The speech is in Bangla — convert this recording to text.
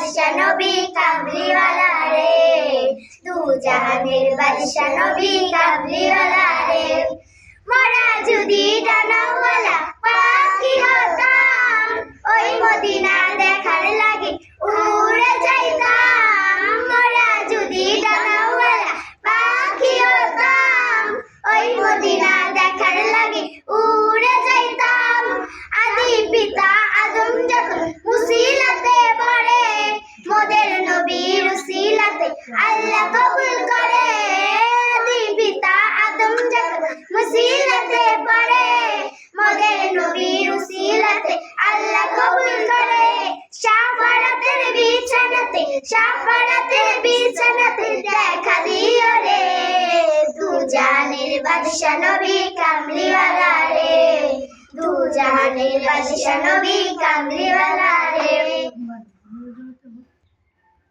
বাদশা নবী কামলিওয়ালা রে। দু জাহানের বাদশা নবী কামলিওয়ালা রে। মরা যদি ডানাওয়ালা পাখি হতাম, ওই মদিনা দেখার লাগে উড়ে যাইতাম। মরা যদি ডানাওয়ালা পাখি হতাম, ওই মদিনা দেখার লাগে উড়ে যাইতাম। আদি পিতা আদম যখন মুসিলাতে কবুল করে। আদি পিতা আদম যখন মুসিলাতে পড়ে। মোদের নবীর উসিলাতে আল্লাহ কবুল করে। শাফারাতের বিছানাতে শাফারাতের বিছানাতে দেখা দিও রে। দু জাহানের বাদশা নবী কামলিওয়ালা রে। দু জাহানের বাদশা নবী কামলিওয়ালা